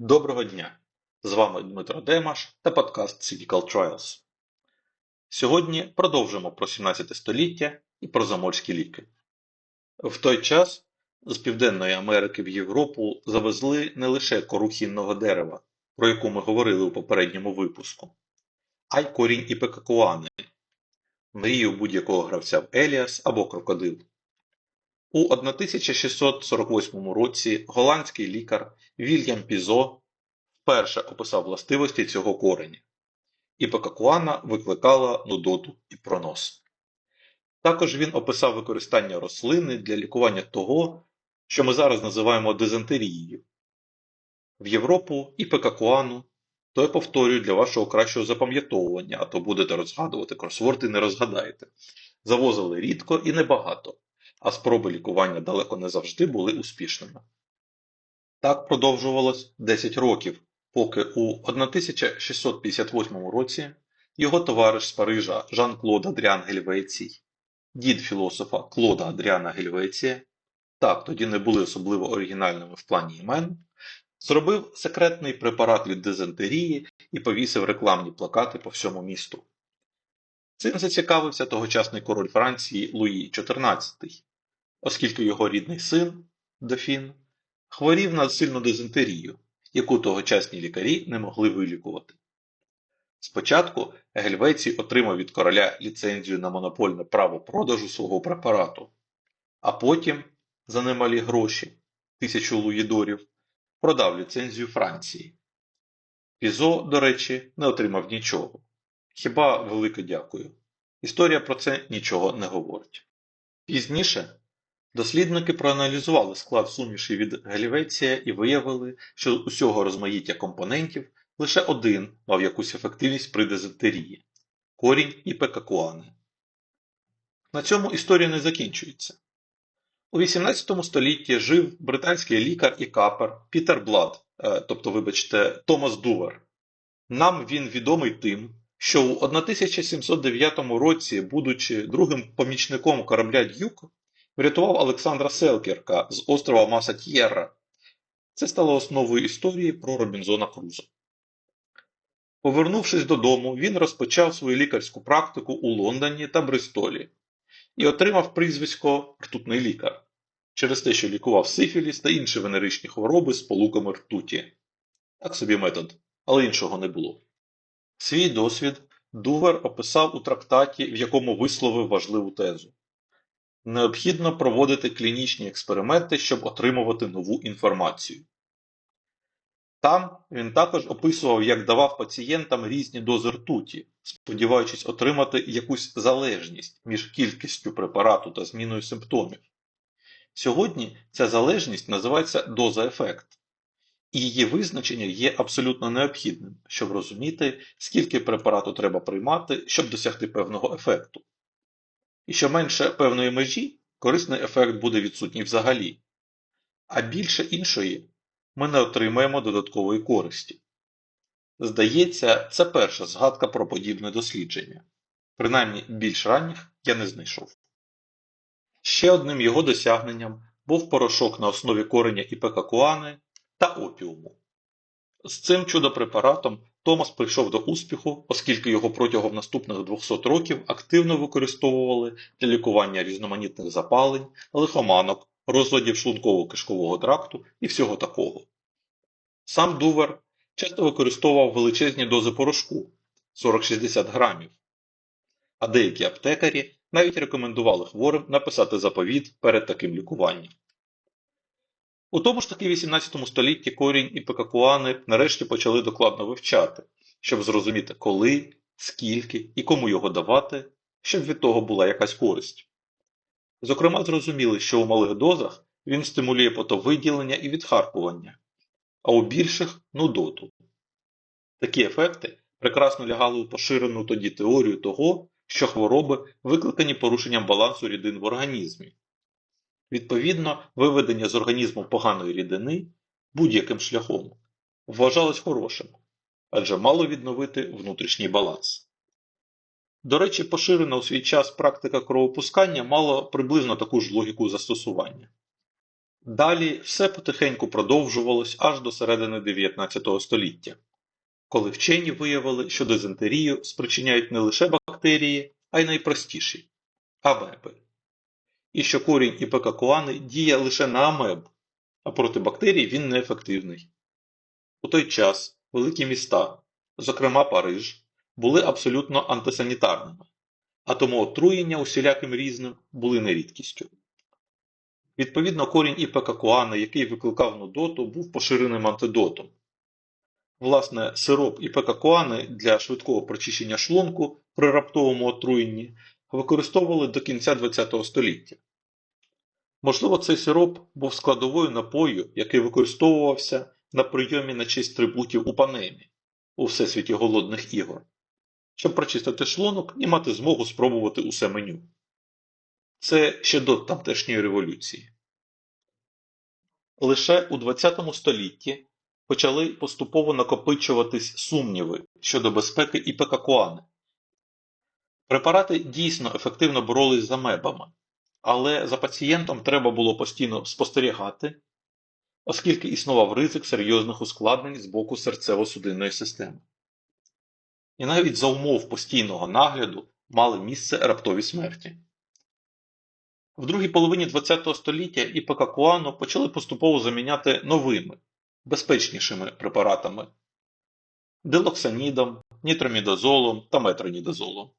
Доброго дня! З вами Дмитро Демаш та подкаст Cynical Trials. Сьогодні продовжимо про 17 століття і про заморські ліки. В той час з Південної Америки в Європу завезли не лише кору хінного дерева, про яку ми говорили у попередньому випуску, а й корінь іпекакуани, мрію будь-якого гравця в Еліас або Крокодил. У 1648 році голландський лікар Вільям Пізо вперше описав властивості цього кореня. Іпекакуана викликала нудоту і пронос. Також він описав використання рослини для лікування того, що ми зараз називаємо дизентерією. В Європу іпекакуану, то я повторюю для вашого кращого запам'ятовування, а то будете розгадувати кросворд і не розгадаєте. Завозили рідко і небагато а спроби лікування далеко не завжди були успішними. Так продовжувалось 10 років, поки у 1658 році його товариш з Парижа Жан-Клод Адріан Гельвецій, дід філософа Клода Адріана Гельвеція, так тоді не були особливо оригінальними в плані імен, зробив секретний препарат від дизентерії і повісив рекламні плакати по всьому місту. Цим зацікавився тогочасний король Франції Луї XIV, оскільки його рідний син, дофін, хворів на сильну дизентерію, яку тогочасні лікарі не могли вилікувати. Спочатку Гельвецій отримав від короля ліцензію на монопольне право продажу свого препарату, а потім, за немалі гроші, тисячу луїдорів, продав ліцензію Франції. Пізо, до речі, не отримав нічого. Хіба велике дякую. Історія про це нічого не говорить. Пізніше дослідники проаналізували склад суміші від Гельвеція і виявили, що з усього розмаїття компонентів лише один мав якусь ефективність при дизентерії – корінь іпекакуани. На цьому історія не закінчується. У XVIII столітті жив британський лікар і капер Пітер Блад, е, тобто, вибачте, Томас Дувер. Нам він відомий тим, що у 1709 році, будучи другим помічником корабля Дюк, врятував Олександра Селкірка з острова Масатьєрра. Це стало основою історії про Робінзона Круза. Повернувшись додому, він розпочав свою лікарську практику у Лондоні та Бристолі і отримав прізвисько ртутний лікар через те, що лікував сифіліс та інші венеричні хвороби з полуками ртуті. Так собі метод, але іншого не було. Свій досвід Дувер описав у трактаті, в якому висловив важливу тезу. Необхідно проводити клінічні експерименти, щоб отримувати нову інформацію. Там він також описував, як давав пацієнтам різні дози ртуті, сподіваючись отримати якусь залежність між кількістю препарату та зміною симптомів. Сьогодні ця залежність називається доза-ефект і її визначення є абсолютно необхідним, щоб розуміти, скільки препарату треба приймати, щоб досягти певного ефекту. І що менше певної межі, корисний ефект буде відсутній взагалі, а більше іншої ми не отримаємо додаткової користі. Здається, це перша згадка про подібне дослідження. Принаймні більш ранніх я не знайшов. Ще одним його досягненням був порошок на основі кореня іпекакуани та опіуму. З цим чудо-препаратом Томас прийшов до успіху, оскільки його протягом наступних 200 років активно використовували для лікування різноманітних запалень, лихоманок, розладів шлунково-кишкового тракту і всього такого. Сам Дувер часто використовував величезні дози порошку 40-60 грамів, а деякі аптекарі навіть рекомендували хворим написати заповіт перед таким лікуванням. У тому ж таки 18 столітті корінь і пекакуани нарешті почали докладно вивчати, щоб зрозуміти, коли, скільки і кому його давати, щоб від того була якась користь. Зокрема, зрозуміли, що у малих дозах він стимулює потовиділення і відхаркування, а у більших нудоту. Такі ефекти прекрасно лягали у поширену тоді теорію того, що хвороби викликані порушенням балансу рідин в організмі. Відповідно, виведення з організму поганої рідини будь-яким шляхом вважалось хорошим, адже мало відновити внутрішній баланс. До речі, поширена у свій час практика кровопускання мала приблизно таку ж логіку застосування. Далі все потихеньку продовжувалось аж до середини 19 століття, коли вчені виявили, що дизентерію спричиняють не лише бактерії, а й найпростіші амеби. І що корінь іпекакуани діє лише на амеб, а проти бактерій він неефективний. У той час великі міста, зокрема Париж, були абсолютно антисанітарними, а тому отруєння усіляким різним були не рідкістю. Відповідно, корінь іпекакуани, який викликав нудоту, був поширеним антидотом. Власне, сироп іпекакуани для швидкого прочищення шлунку при раптовому отруєнні використовували до кінця ХХ століття. Можливо, цей сироп був складовою напою, який використовувався на прийомі на честь трибутів у панемі у Всесвіті голодних ігор, щоб прочистити шлунок і мати змогу спробувати усе меню. Це ще до тамтешньої революції. Лише у ХХ столітті почали поступово накопичуватись сумніви щодо безпеки іпекакуани. Препарати дійсно ефективно боролись з амебами, але за пацієнтом треба було постійно спостерігати, оскільки існував ризик серйозних ускладнень з боку серцево-судинної системи. І навіть за умов постійного нагляду мали місце раптові смерті. В другій половині ХХ століття іпекакуану почали поступово заміняти новими, безпечнішими препаратами дилоксанідом, нітромідазолом та метронідазолом.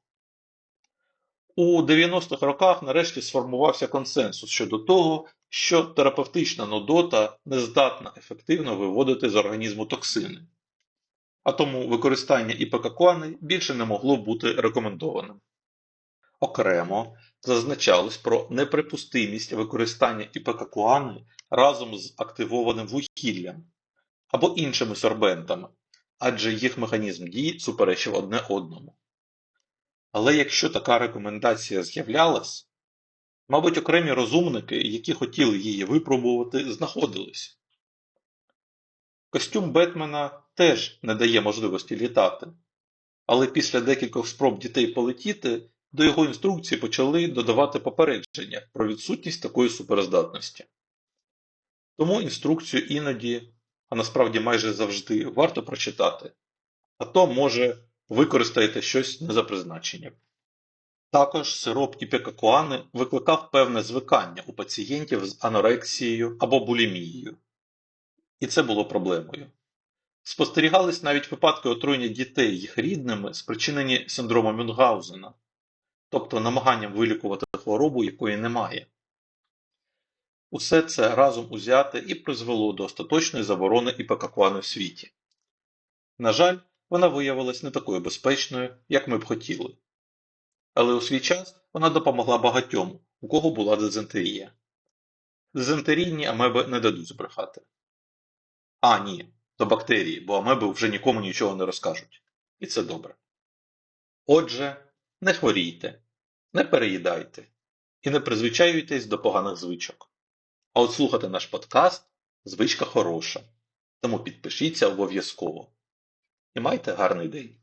У 90-х роках нарешті сформувався консенсус щодо того, що терапевтична нудота не здатна ефективно виводити з організму токсини, а тому використання іпекакуани більше не могло бути рекомендованим. Окремо зазначалось про неприпустимість використання іпекакуани разом з активованим вугіллям або іншими сорбентами, адже їх механізм дії суперечив одне одному. Але якщо така рекомендація з'являлась, мабуть, окремі розумники, які хотіли її випробувати, знаходились. Костюм Бетмена теж не дає можливості літати, але після декількох спроб дітей полетіти до його інструкції почали додавати попередження про відсутність такої суперздатності. Тому інструкцію іноді, а насправді майже завжди, варто прочитати, а то, може, використаєте щось не за призначенням. Також сироп іпекакуани викликав певне звикання у пацієнтів з анорексією або булімією. І це було проблемою. Спостерігались навіть випадки отруєння дітей їх рідними, спричинені синдромом Мюнгаузена, тобто намаганням вилікувати хворобу, якої немає. Усе це разом узяте і призвело до остаточної заборони іпекакуани в світі. На жаль, вона виявилась не такою безпечною, як ми б хотіли. Але у свій час вона допомогла багатьом, у кого була дизентерія. Дизентерійні амеби не дадуть збрехати. А, ні, то бактерії, бо амеби вже нікому нічого не розкажуть. І це добре. Отже, не хворійте, не переїдайте і не призвичаюйтесь до поганих звичок. А от слухати наш подкаст звичка хороша, тому підпишіться обов'язково. І майте гарний день!